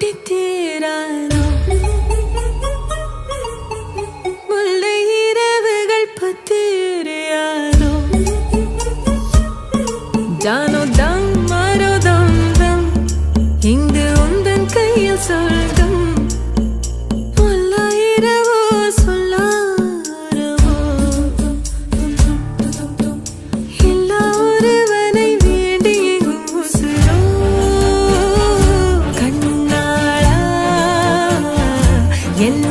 தீராதோ முல்லை இரவுகள் பத்திரியாரோ ஜானோ தம் மாறோ தம் தம். இங்கு உந்தன் கையில் சொல்ற y